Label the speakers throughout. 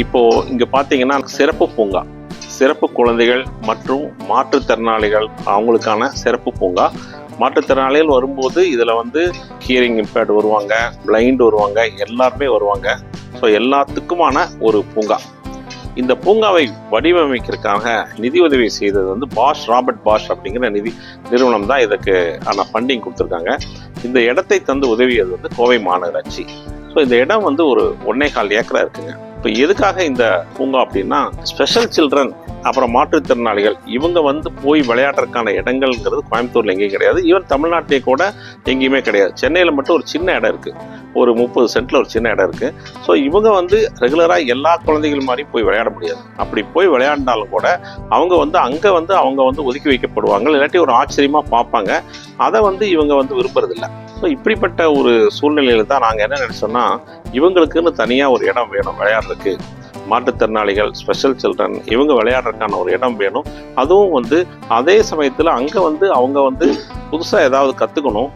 Speaker 1: இப்போ இங்க பாத்தீங்கன்னா சிறப்பு பூங்கா. சிறப்பு குழந்தைகள் மற்றும் மாற்றுத்திறனாளிகள் அவங்களுக்கான சிறப்பு பூங்கா. மாற்றுத்திறனாளிகள் வரும்போது இதில் வந்து ஹியரிங் இம்பேர்டு வருவாங்க பிளைண்ட் வருவாங்க எல்லாருமே வருவாங்க. ஸோ எல்லாத்துக்குமான ஒரு பூங்கா. இந்த பூங்காவை வடிவமைக்கிறதுக்காக நிதி உதவி செய்தது வந்து பாஷ் ராபர்ட் பாஷ் அப்படிங்கிற நிதி நிறுவனம் தான் இதுக்கு ஆனால் ஃபண்டிங் கொடுத்துருக்காங்க. இந்த இடத்தை தந்து உதவியது வந்து கோவை மாநகராட்சி. ஸோ இந்த இடம் வந்து ஒரு ஒன்னே கால் ஏக்கரா இருக்குங்க. இப்போ எதுக்காக இந்த பூங்கா அப்படின்னா ஸ்பெஷல் சில்ட்ரன் அப்புறம் மாற்றுத்திறனாளிகள் இவங்க வந்து போய் விளையாடுறதுக்கான இடங்கள்ங்கிறது கோயம்புத்தூரில் எங்கேயும் கிடையாது. ஈவன் தமிழ்நாட்டிலே கூட எங்கேயுமே கிடையாது. சென்னையில் மட்டும் ஒரு சின்ன இடம் இருக்குது ஒரு முப்பது சென்ட்டில் ஒரு சின்ன இடம் இருக்குது ஸோ இவங்க வந்து ரெகுலராக எல்லா குழந்தைகள் மாதிரி போய் விளையாட முடியாது. அப்படி போய் விளையாண்டாலும் கூட அவங்க வந்து அங்கே வந்து அவங்க வந்து ஒதுக்கி வைக்கப்படுவாங்க. இல்லாட்டி ஒரு ஆச்சரியமாக பார்ப்பாங்க. அதை வந்து இவங்க வந்து விரும்புறதில்லை. ஸோ இப்படிப்பட்ட ஒரு சூழ்நிலையில் தான் நாங்கள் என்ன நினச்சோன்னா இவங்களுக்குன்னு தனியாக ஒரு இடம் வேணும் விளையாடுறதுக்கு. மாற்றுத்திறனாளிகள் ஸ்பெஷல் சில்ட்ரன் இவங்க விளையாடுறதுக்கான ஒரு இடம் வேணும். அதுவும் வந்து அதே சமயத்தில் அங்கே வந்து அவங்க வந்து புதுசாக ஏதாவது கற்றுக்கணும்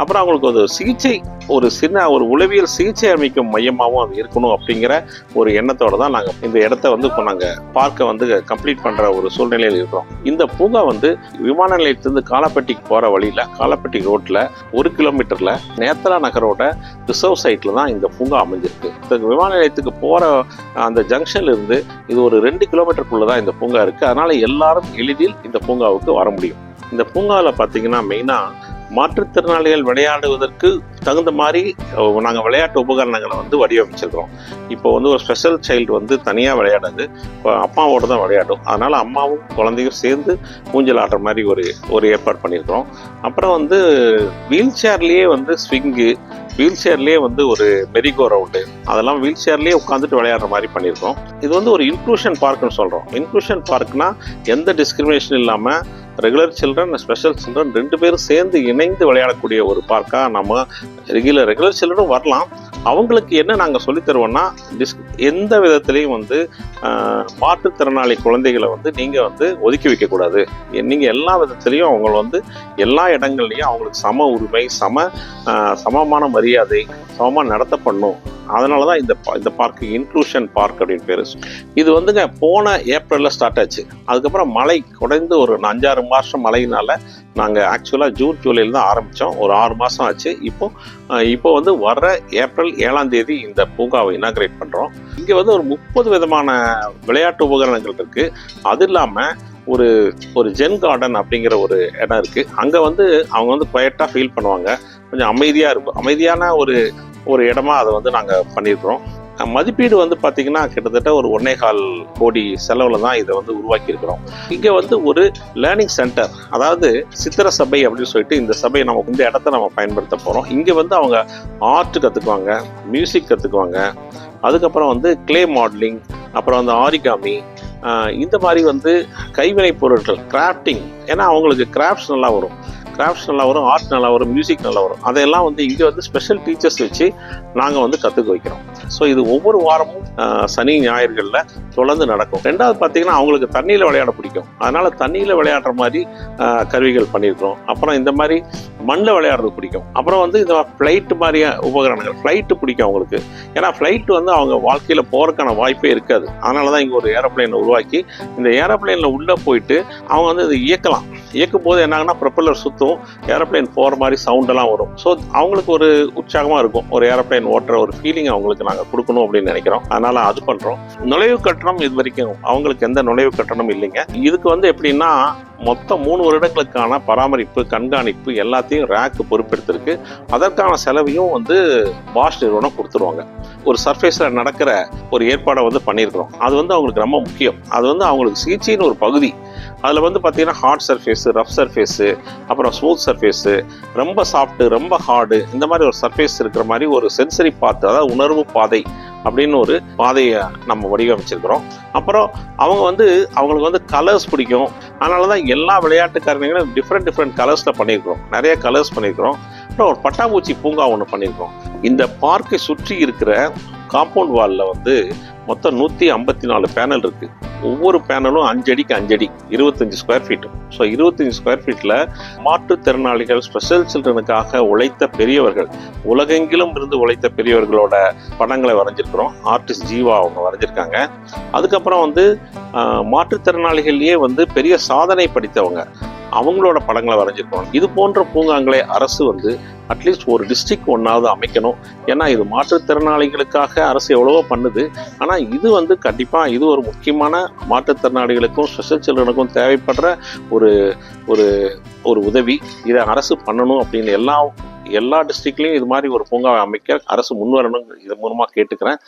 Speaker 1: அப்புறம் அவங்களுக்கு ஒரு சிகிச்சை ஒரு சின்ன ஒரு உளவியல் சிகிச்சை அமைக்கும் மையமாகவும் அது இருக்கணும் அப்படிங்கிற ஒரு எண்ணத்தோடு தான் நாங்கள் இந்த இடத்த வந்து இப்போ நாங்கள் பார்க்க வந்து கம்ப்ளீட் பண்ணுற ஒரு சூழ்நிலையில் இருக்கிறோம். இந்த பூங்கா வந்து விமான நிலையத்திலிருந்து காலப்பட்டிக்கு போகிற வழியில் காலப்பட்டி ரோட்டில் ஒரு கிலோமீட்டரில் நேத்ரா நகரோட ரிசர்வ் சைட்டில் தான் இந்த பூங்கா அமைஞ்சிருக்கு. இந்த விமான நிலையத்துக்கு போகிற அந்த ஜங்ஷன்லேருந்து இது ஒரு ரெண்டு கிலோமீட்டருக்குள்ளே தான் இந்த பூங்கா இருக்குது அதனால் எல்லாரும் எளிதில் இந்த பூங்காவுக்கு வர முடியும். இந்த பூங்காவில் பார்த்தீங்கன்னா மெயினாக மாற்றுத்திறனாளிகள் விளையாடுவதற்கு தகுந்த மாதிரி நாங்கள் விளையாட்டு உபகரணங்களை வந்து வடிவமைச்சிருக்கிறோம். இப்போ வந்து ஒரு ஸ்பெஷல் சைல்டு வந்து தனியாக விளையாடாது. இப்போ அப்பாவோட தான் விளையாடும். அதனால் அம்மாவும் குழந்தையும் சேர்ந்து ஊஞ்சல் ஆடுற மாதிரி ஒரு ஒரு ஏற்பாடு பண்ணியிருக்கிறோம். அப்புறம் வந்து வீல் சேர்லேயே வந்து ஸ்விங்கு வீல் சேர்லேயே வந்து ஒரு மெரிகோ ரவுண்டு அதெல்லாம் வீல் சேர்லேயே உட்காந்துட்டு விளையாடுற மாதிரி பண்ணியிருக்கோம் இது வந்து ஒரு இன்க்ளூஷன் பார்க்குன்னு சொல்கிறோம் இன்க்ளூஷன் பார்க்னால் எந்த டிஸ்கிரிமினேஷன் இல்லாமல் ரெகுலர் சில்ட்ரன் ஸ்பெஷல் சில்ட்ரன் ரெண்டு பேரும் சேர்ந்து இணைந்து விளையாடக்கூடிய ஒரு பார்க்காக நம்ம ரெகுலர் ரெகுலர் சில்ட்ரனும் வரலாம். அவங்களுக்கு என்ன நாங்கள் சொல்லித்தருவோம்னா டிஸ் எந்த விதத்துலேயும் வந்து மாற்றுத்திறனாளி குழந்தைகளை வந்து நீங்கள் வந்து ஒதுக்கி வைக்கக்கூடாது நீங்கள் எல்லா விதத்துலேயும் அவங்க வந்து எல்லா இடங்கள்லையும் அவங்களுக்கு சம உரிமை சம சமமான மரியாதை சமமாக நடத்தப்படணும். அதனால தான் இந்த இந்த பார்க்கு இன்க்ளூஷன் பார்க் அப்படின்னு பேர். இது வந்துங்க போன ஏப்ரலில் ஸ்டார்ட் ஆச்சு. அதுக்கப்புறம் மழை குறைந்து ஒரு அஞ்சாறு மாதம் மழையினால நாங்கள் ஆக்சுவலாக ஜூன் ஜூலையில் தான் ஆரம்பித்தோம் ஒரு ஆறு மாதம் ஆச்சு. இப்போ இப்போ வந்து வர்ற ஏப்ரல் ஏழாம் தேதி இந்த பூங்காவை இனாகிரேட் பண்ணுறோம் இங்கே வந்து ஒரு முப்பது விதமான விளையாட்டு உபகரணங்கள் இருக்குது அது இல்லாமல் ஒரு ஒரு ஜென் கார்டன் அப்படிங்கிற ஒரு இடம் இருக்குது அங்கே வந்து அவங்க வந்து குவைட்டாக ஃபீல் பண்ணுவாங்க. கொஞ்சம் அமைதியாக இருக்கும் அமைதியான ஒரு ஒரு இடமா அதை வந்து நாங்கள் பண்ணியிருக்கிறோம். மதிப்பீடு வந்து பார்த்தீங்கன்னா கிட்டத்தட்ட ஒரு ஒன்னே கால் கோடி செலவில் தான் இதை வந்து உருவாக்கியிருக்கிறோம். இங்கே வந்து ஒரு லேர்னிங் சென்டர் அதாவது சித்திர சபை அப்படின்னு சொல்லிட்டு இந்த சபையை நம்ம இந்த இடத்த நம்ம பயன்படுத்த போகிறோம் இங்கே வந்து அவங்க ஆர்ட் கற்றுக்குவாங்க மியூசிக் கற்றுக்குவாங்க அதுக்கப்புறம் வந்து க்ளே மாடலிங் அப்புறம் வந்து ஆரிகாமி இந்த மாதிரி வந்து கைவினை பொருட்கள் கிராஃப்டிங் ஏன்னா அவங்களுக்கு கிராஃப்ட்ஸ் நல்லா வரும். கிராஃப்ட்ஸ் நல்லா வரும் ஆர்ட் நல்லா வரும் மியூசிக் நல்லா வரும். அதையெல்லாம் வந்து இங்கே வந்து ஸ்பெஷல் டீச்சர்ஸ் வச்சு நாங்கள் வந்து கற்றுக்க வைக்கிறோம். ஸோ இது ஒவ்வொரு வாரமும் சனி ஞாயிறுகளில் தொடர்ந்து நடக்கும். ரெண்டாவது பார்த்தீங்கன்னா அவங்களுக்கு தண்ணியில் விளையாட பிடிக்கும். அதனால் தண்ணியில் விளையாடுற மாதிரி கருவிகள் பண்ணியிருக்கிறோம். அப்புறம் இந்த மாதிரி மண்ணில் விளையாடுறது பிடிக்கும். அப்புறம் வந்து இந்த ஃப்ளைட்டு மாதிரியா உபகரணங்கள். ஃப்ளைட்டு பிடிக்கும் அவங்களுக்கு. ஏன்னா ஃப்ளைட் வந்து அவங்க வாழ்க்கையில் போகிறதுக்கான வாய்ப்பே இருக்காது. அதனால தான் இங்கே ஒரு ஏரோப்ளேனை உருவாக்கி இந்த ஏரோப்ளேனில் உள்ளே போயிட்டு அவங்க வந்து இதை இயக்கலாம். இயக்கும் போது என்னாங்கன்னா ப்ரொப்பல்லர் சுற்றும் ஏரோப்ளேன் போகிற மாதிரி சவுண்டெல்லாம் வரும். ஸோ அவங்களுக்கு ஒரு உற்சாகமாக இருக்கும். ஒரு ஏரோப்ளேன் ஓட்டுற ஒரு ஃபீலிங் அவங்களுக்கு நாங்கள் கொடுக்கணும் அப்படின்னு நினைக்கிறோம். அதனால் அது பண்ணுறோம் நுழைவு கட்டணம் இது வரைக்கும் அவங்களுக்கு எந்த நுழைவு கட்டணம் இல்லைங்க. இதுக்கு வந்து எப்படின்னா மொத்தம் மூணு வருடங்களுக்கான பராமரிப்பு கண்காணிப்பு எல்லாத்தையும் ரேக்கு பொறுப்பெடுத்திருக்கு. அதற்கான செலவையும் வந்து பாஷ் நிறுவனம் கொடுத்துருவாங்க. ஒரு சர்ஃபேஸில் நடக்கிற ஒரு ஏற்பாடை வந்து பண்ணியிருக்கிறோம். அது வந்து அவங்களுக்கு ரொம்ப முக்கியம். அது வந்து அவங்களுக்கு சிகிச்சையின் ஒரு பகுதி. அதில் வந்து பார்த்தீங்கன்னா ஹார்ட் சர்ஃபேஸு ரஃப் சர்ஃபேஸு அப்புறம் ஸ்மூத் சர்ஃபேஸு ரொம்ப சாஃப்ட்டு ரொம்ப ஹார்டு இந்த மாதிரி ஒரு சர்ஃபேஸ் இருக்கிற மாதிரி ஒரு சென்சரி பாத்து அதாவது உணர்வு பாதை அப்படின்னு ஒரு பாதையை நம்ம வடிவமைச்சிருக்கிறோம். அப்புறம் அவங்க வந்து அவங்களுக்கு வந்து கலர்ஸ் பிடிக்கும். அதனால தான் எல்லா விளையாட்டுக்காரங்களும் டிஃப்ரெண்ட் டிஃப்ரெண்ட் கலர்ஸில் பண்ணியிருக்கிறோம். நிறைய கலர்ஸ் பண்ணியிருக்கிறோம். அப்புறம் ஒரு பட்டாம்பூச்சி பூங்கா ஒன்று பண்ணியிருக்கிறோம். இந்த பார்க்கை சுற்றி இருக்கிற காம்பவுண்ட் வாலில் வந்து மொத்தம் நூற்றி ஐம்பத்தி நாலு பேனல் இருக்குது ஒவ்வொரு பேனலும் அஞ்சடிக்கு அஞ்சடி இருபத்தஞ்சு ஸ்கொயர் ஃபீட் ஸோ இருபத்தஞ்சு ஸ்கொயர் ஃபீட்டில் மாற்றுத்திறனாளிகள் ஸ்பெஷல் சில்ட்ரனுக்காக உழைத்த பெரியவர்கள் உலகெங்கிலும் இருந்து உழைத்த பெரியவர்களோட படங்களை வரைஞ்சிருக்கிறோம். ஆர்டிஸ்ட் ஜீவா அவங்க வரைஞ்சிருக்காங்க. அதுக்கப்புறம் வந்து மாற்றுத்திறனாளிகள்லேயே வந்து பெரிய சாதனை படித்தவங்க. அவங்களோட படங்களை வரைஞ்சிருக்கணும். இது போன்ற பூங்காங்களை அரசு வந்து அட்லீஸ்ட் ஒரு டிஸ்ட்ரிக்ட் ஒன்றாவது அமைக்கணும். ஏன்னா இது மாற்றுத்திறனாளிகளுக்காக அரசு எவ்வளவோ பண்ணுது. ஆனால் இது வந்து கண்டிப்பாக இது ஒரு முக்கியமான மாற்றுத்திறனாளிகளுக்கும் ஸ்பெஷல் சில்ட்ரனுக்கும் தேவைப்படுற ஒரு ஒரு ஒரு உதவி. இதை அரசு பண்ணணும் அப்படின்னு எல்லா எல்லா டிஸ்ட்ரிக்ட்லேயும் இது மாதிரி ஒரு பூங்காவை அமைக்க அரசு முன்வரணும் இது மூலமாக கேட்டுக்கிறேன்.